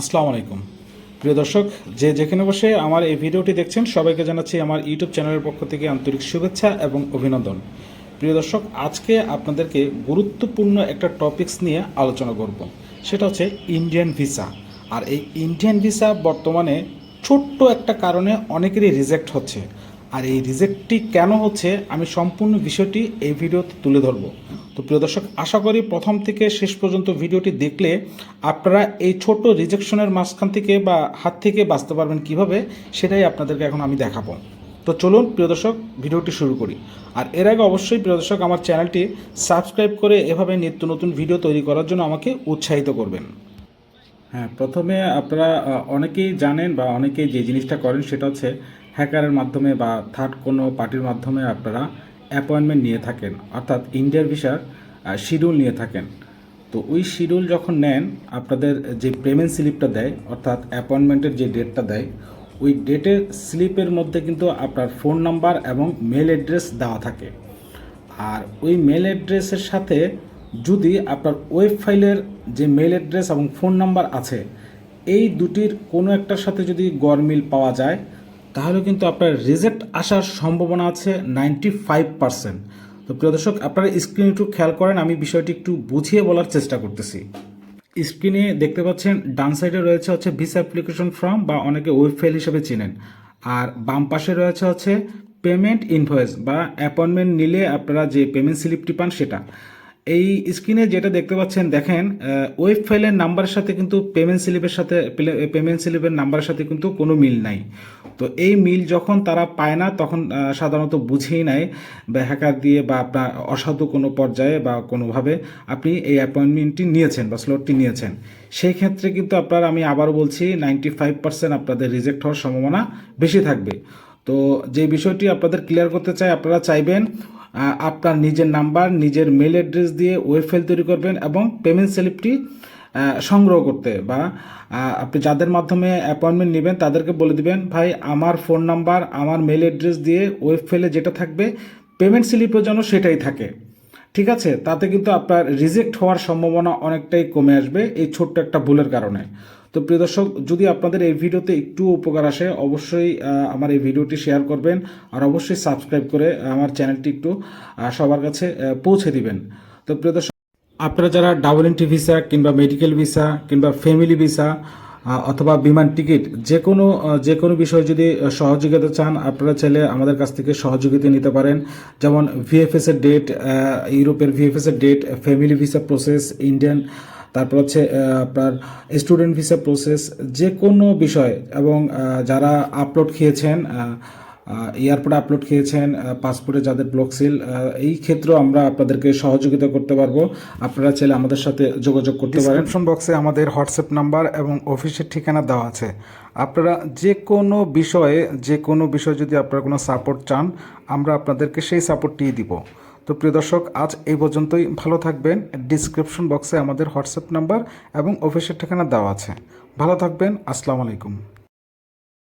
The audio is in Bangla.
আসসালামু আলাইকুম। প্রিয় দর্শক, যে যেখানে বসে আমার এই ভিডিওটি দেখছেন, সবাইকে জানাচ্ছি আমার ইউটিউব চ্যানেলের পক্ষ থেকে আন্তরিক শুভেচ্ছা এবং অভিনন্দন। প্রিয় দর্শক, আজকে আপনাদেরকে গুরুত্বপূর্ণ একটা টপিকস নিয়ে আলোচনা করব। সেটা হচ্ছে ইন্ডিয়ান ভিসা। আর এই ইন্ডিয়ান ভিসা বর্তমানে ছোট্ট একটা কারণে অনেকেরই রিজেক্ট হচ্ছে। আর এই রিজেক্টটি কেন হচ্ছে, আমি সম্পূর্ণ বিষয়টি এই ভিডিওতে তুলে ধরবো। তো প্রিয় দর্শক, আশা করি প্রথম থেকে শেষ পর্যন্ত ভিডিওটি দেখলে আপনারা এই ছোট রিজেকশনের মাঝখান থেকে বা হাত থেকে বাঁচতে পারবেন কীভাবে, সেটাই আপনাদেরকে এখন আমি দেখাবো। তো চলুন প্রিয় দর্শক, ভিডিওটি শুরু করি। আর এর আগে অবশ্যই প্রিয় দর্শক, আমার চ্যানেলটি সাবস্ক্রাইব করে এভাবে নিত্য নতুন ভিডিও তৈরি করার জন্য আমাকে উৎসাহিত করবেন। হ্যাঁ প্রথমে আপনারা অনেকেই জানেন বা অনেকেই যে জিনিসটা করেন সেটা হচ্ছে হ্যাকারের মাধ্যমে বা থার্ড কোনো পার্টির মাধ্যমে আপনারা অ্যাপয়েন্টমেন্ট নিয়ে থাকেন। অর্থাৎ ইন্ডিয়ার ভিসার শিডিউল নিয়ে থাকেন। তো ওই শিডিউল যখন নেন, আপনাদের যে পেমেন্ট স্লিপটা দেয়, অর্থাৎ অ্যাপয়েন্টমেন্টের যে ডেটটা দেয়, ওই ডেটের স্লিপের মধ্যে কিন্তু আপনার ফোন নাম্বার এবং মেল অ্যাড্রেস দেওয়া থাকে। আর ওই মেল অ্যাড্রেসের সাথে যদি আপনার ওয়েব ফাইলের যে মেল অ্যাড্রেস এবং ফোন নাম্বার আছে, এই দুটির কোনো একটার সাথে যদি গরমিল পাওয়া যায় তাহলে কিন্তু আপনার রিজেক্ট আসার সম্ভাবনা আছে নাইনটি ফাইভ পার্সেন্ট তো প্রিয় দর্শক, আপনারা স্ক্রিন একটু খেয়াল করেন, আমি বিষয়টি একটু বুঝিয়ে বলার চেষ্টা করতেছি। স্ক্রিনে দেখতে পাচ্ছেন, ডান সাইডে রয়েছে হচ্ছে ভিসা অ্যাপ্লিকেশন ফর্ম বা অনেকে ওয়েব ফাইল হিসেবে চিনেন। আর বাম পাশে রয়েছে হচ্ছে পেমেন্ট ইনভয়েস বা অ্যাপয়েন্টমেন্ট নিলে আপনারা যে পেমেন্ট স্লিপটি পান সেটা। এই স্ক্রিনে যেটা দেখতে পাচ্ছেন, দেখেন ওয়েব ফাইলের নাম্বারের সাথে কিন্তু পেমেন্ট স্লিপের সাথে পেমেন্ট স্লিপের নাম্বারের সাথে কিন্তু কোনো মিল নাই। তো এই মিল যখন তারা পায় না, তখন সাধারণত বুঝেই নেয় বা হ্যাকার দিয়ে বা আপনার অসাধু কোনো পর্যায়ে বা কোনোভাবে আপনি এই অ্যাপয়েন্টমেন্টটি নিয়েছেন বা স্লটটি নিয়েছেন। সেই ক্ষেত্রে কিন্তু আপনার, আমি আবারও বলছি নাইনটি ফাইভ পার্সেন্ট আপনাদের রিজেক্ট হওয়ার সম্ভাবনা বেশি থাকবে। তো যে বিষয়টি আপনাদের ক্লিয়ার করতে চাই, আপনারা চাইবেন আপনার নিজের নাম্বার নিজের মেল অ্যাড্রেস দিয়ে ওয়েব ফাইল তৈরি করবেন এবং পেমেন্ট স্লিপটি সংগ্রহ করতে বা আপনি যাদের মাধ্যমে অ্যাপয়েন্টমেন্ট নেবেন তাদেরকে বলে দিবেন, ভাই, আমার ফোন নাম্বার আমার মেল অ্যাড্রেস দিয়ে ওয়েব ফাইলে যেটা থাকবে পেমেন্ট স্লিপও যেন সেটাই থাকে। ঠিক আছে? তাতে কিন্তু আপনার রিজেক্ট হওয়ার সম্ভাবনা অনেকটাই কমে আসবে এই ছোট্ট একটা ভুলের কারণে। তো প্রিয় দর্শক, যদি আপনাদের এই ভিডিওতে একটু উপকার আসে, অবশ্যই আমার এই ভিডিওটি শেয়ার করবেন আর অবশ্যই সাবস্ক্রাইব করে আমার চ্যানেলটি একটু সবার কাছে পৌঁছে দিবেন। তো প্রিয় দর্শক আপনারা যারা ডাবল এন্ট্রি ভিসা কিংবা মেডিকেল ভিসা কিংবা ফ্যামিলি ভিসা অথবা বিমান টিকিট যে কোনো যে কোনো বিষয়ে যদি সহযোগিতা চান, আপনারা চাইলে আমাদের কাছ থেকে সহযোগিতা নিতে পারেন। যেমন ভিএফএস এর ডেট ইউরোপের ভিএফএস এর date family visa process Indian তারপর হচ্ছে আপনার স্টুডেন্ট ভিসা প্রসেস যে কোনো বিষয় এবং যারা আপলোড খেয়েছেন এয়ারপোর্টে আপলোড খেয়েছেন পাসপোর্টে যাদের ব্লক সিল এই ক্ষেত্রেও আমরা আপনাদেরকে সহযোগিতা করতে পারব। আপনারা চাইলে আমাদের সাথে যোগাযোগ করতে পারেন। ডিসক্রিপশন বক্সে আমাদের হোয়াটসঅ্যাপ নাম্বার এবং অফিসের ঠিকানা দেওয়া আছে। আপনারা যে কোনো বিষয়ে, যে কোনো বিষয়ে যদি আপনারা কোনো সাপোর্ট চান, আমরা আপনাদেরকে সেই সাপোর্টটি দিব। তো প্রিয় দর্শক, আজ এই পর্যন্তই। ভালো থাকবেন। ডিসক্রিপশন বক্সে আমাদের হোয়াটসঅ্যাপ নাম্বার এবং অফিসের ঠিকানা দেওয়া আছে। ভালো থাকবেন। আসসালামু আলাইকুম।